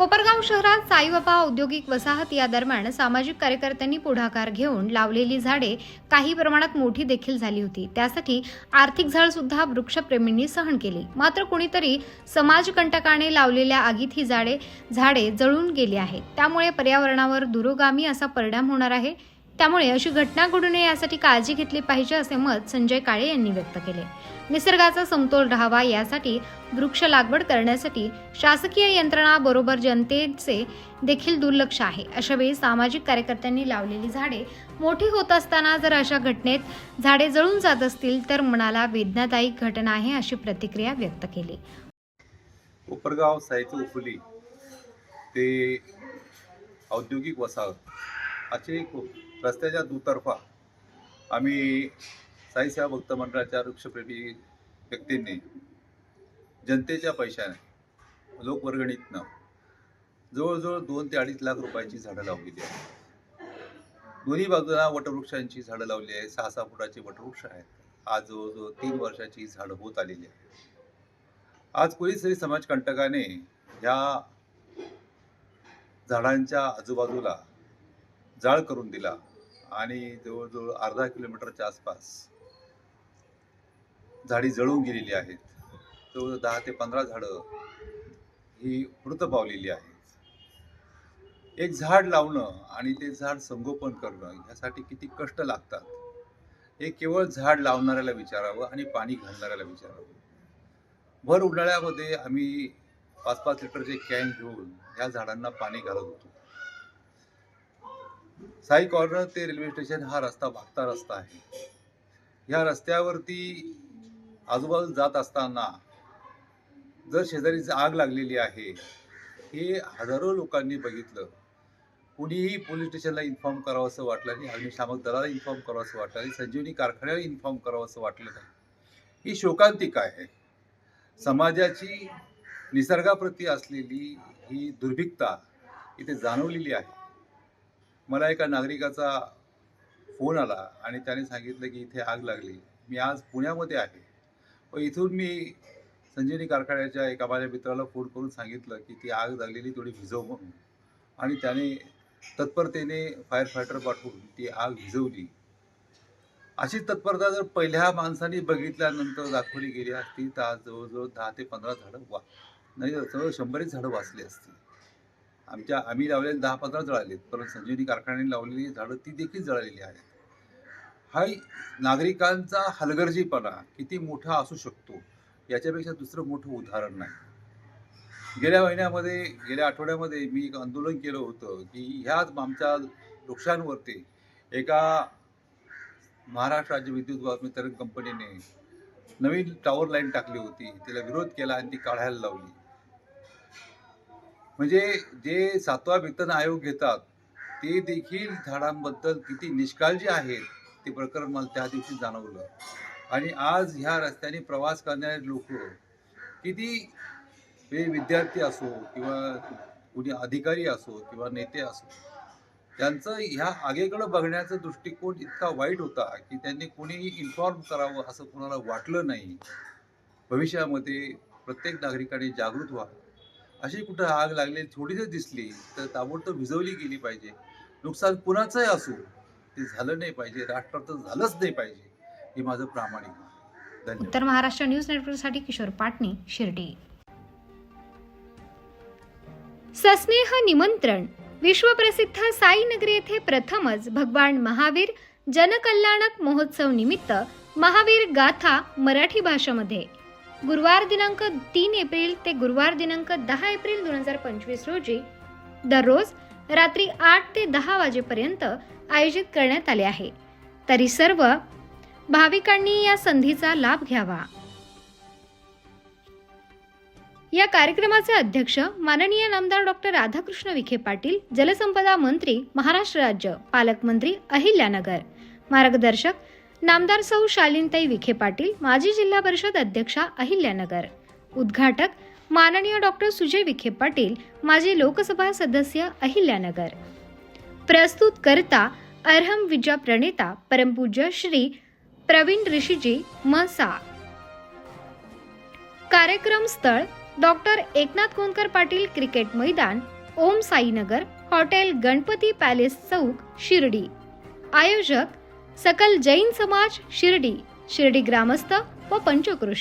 कोपरगाव शहरात साईबाबा औद्योगिक वसाहत या दरम्यान सामाजिक कार्यकर्त्यांनी पुढाकार घेऊन लावलेली झाडे काही प्रमाणात मोठी देखील झाली होती. त्यासाठी आर्थिक झळ सुद्धा वृक्षप्रेमींनी सहन केली. मात्र कुणीतरी समाजकंटकाने लावलेल्या आगीत ही झाडे झाडे जळून गेली आहेत. त्यामुळे पर्यावरणावर दुरोगामी असा परिणाम होणार आहे. त्यामुळे अशी घटना घडू नये यासाठी काळजी घेतली पाहिजे असे मत संजय काळे यांनी व्यक्त केले. निसर्गाचा समतोल राहावा यासाठी वृक्ष लागवड करण्यासाठी शासकीय यंत्रणा बरोबर जनतेचे देखील दुर्लक्ष आहे. अशा वेळी सामाजिक कार्यकर्त्यांनी लावलेली झाडे मोठी होत असताना जर अशा घटनेत झाडे जळून जात असतील तर मनाला वेदनादायी घटना आहे अशी प्रतिक्रिया व्यक्त केली. उपरगाव साहित्य उफुली ते औद्योगिक वसाहत असे रस्त्याच्या दुतर्फा आम्ही साई भक्त मंडळाच्या वृक्षप्रेमी व्यक्तींनी जनतेच्या पैशाने लोकवर्गणीतनं जवळजवळ दोन ते अडीच लाख रुपयाची झाडं लावलेली आहेत. दोन्ही बाजूला वटवृक्षांची झाडं लावली आहे सहा सहा फुटाचे वटवृक्ष आहेत. आज जवळजवळ तीन वर्षाची झाडं होत आलेली आहेत. आज कोणीतरी समाजकंटकाने ह्या झाडांच्या आजूबाजूला जाळ करून दिला आणि जवळजवळ अर्धा किलोमीटरच्या आसपास झाडी जळून गेलेली आहेत. जवळ दहा ते पंधरा झाडं ही मृत पावलेली आहेत. एक झाड लावणं आणि ते झाड संगोपन करणं ह्यासाठी किती कष्ट लागतात. हे केवळ झाड लावणाऱ्याला विचारावं आणि पाणी घालणाऱ्याला विचारावं. भर उन्हाळ्यामध्ये आम्ही पाच पाच लिटरचे कॅन घेऊन ह्या झाडांना पाणी घालत होतो. साई कॉर्नर ते रेल्वे स्टेशन हा रस्ता भागता रस्ता आहे. ह्या रस्त्यावरती आजूबाजू जात असताना जर शेजारीच आग लागलेली आहे हे हजारो लोकांनी बघितलं. कुणीही पोलीस स्टेशनला इन्फॉर्म करावं असं वाटलं नाही अग्निशामक दलाला इन्फॉर्म करावं असं वाटलं नाही संजीवनी कारखान्याला इन्फॉर्म करावं असं वाटलं नाही. ही शोकांतिका आहे? समाजाची निसर्गाप्रती असलेली ही दुर्भिकता इथे जाणवलेली आहे. मला एका नागरिकाचा फोन आला आणि त्याने सांगितलं की इथे आग लागली. मी आज पुण्यामध्ये आहे. व इथून मी संजीवनी कारखान्याच्या एका माझ्या मित्राला फोन करून सांगितलं की ती आग लागलेली थोडी भिजव म्हणून. आणि त्याने तत्परतेने फायर फायटर पाठवून ती आग भिजवली. अशी तत्परता जर पहिल्या माणसाने बघितल्यानंतर दाखवली गेली असती तर आज जवळजवळ दहा ते पंधरा झाडं वा नाही जवळ शंभरच झाडं वाचली असती. आमच्या आम्ही लावलेले दहा पंधरा जळालेत परंतु संजीवनी कारखान्याने लावलेली झाडं ती देखील जळालेली आहेत. हा नागरिकांचा हलगर्जीपणा किती मोठा असू शकतो याच्यापेक्षा दुसरं मोठं उदाहरण नाही. गेल्या महिन्यामध्ये गेल्या आठवड्यामध्ये मी एक आंदोलन केलं होतं की ह्याच आमच्या वृक्षांवरती एका महाराष्ट्र राज्य विद्युत वितरण कंपनीने नवीन टॉवर लाईन टाकली होती. तिला विरोध केला आणि ती काढायला लावली. म्हणजे जे सातवा वेतन आयोग घेतात ते देखील झाडांबद्दल किती निष्काळजी आहेत ते प्रकरण मला त्या दिवशी जाणवलं. आणि आज ह्या रस्त्याने प्रवास करणारे लोक किती हे विद्यार्थी असो किंवा कुणी अधिकारी असो किंवा नेते असो त्यांचं ह्या आगेकडं बघण्याचा दृष्टिकोन इतका वाईट होता की त्यांनी कोणीही इन्फॉर्म करावं असं कोणाला वाटलं नाही. भविष्यामध्ये प्रत्येक नागरिकाने जागृत व्हावं. अशी कुठं आग लागली थोडीच दिसली तर ताबडतोब भिजवली गेली पाहिजे. नुकसान कुणाचंही असो ते झालं नाही पाहिजे. राष्ट्रात झालंच नाही पाहिजे हे माझं प्रामाणिक उत्तर महाराष्ट्र न्यूज नेटवर्कसाठी किशोर पाटणी शिर्डी. सस्नेह निमंत्रण. विश्वप्रसिद्ध साईनगरी येथे प्रथमच भगवान महावीर जनकल्याणक महोत्सव निमित्त महावीर गाथा मराठी भाषेमध्ये. गुरुवार दिनांक तीन एप्रिल ते गुरुवार दिनांक दहा एप्रिल दोन हजार पंचवीस रोजी दररोज रात्री आठ ते दहा वाजेपर्यंत आयोजित करण्यात आले आहे. तरी सर्व भाविकांनी या संधीचा लाभ घ्यावा. या कार्यक्रमाचे अध्यक्ष माननीय नामदार डॉक्टर राधाकृष्ण विखे पाटील जलसंपदा मंत्री महाराष्ट्र राज्य पालकमंत्री अहिल्यानगर मार्गदर्शक नामदार सौ शालिनताई विखे पाटील माजी जिल्हा परिषद अध्यक्षा अहिल्यानगर. उद्घाटक माननीय डॉक्टर सुजय विखे पाटील माजी लोकसभा सदस्य अहिल्यानगर. प्रस्तुत करता अर्हम विजा प्रणेता परमपूज्य श्री प्रवीण ऋषीजी मसा कार्यक्रम स्थळ डॉक्टर एकनाथ कोणकर पाटील क्रिकेट मैदान ओम साईनगर हॉटेल गणपती पॅलेस चौक शिर्डी. आयोजक सकल जैन समाज शिर्डी शिर्डी ग्रामस्थ व पंचकृषी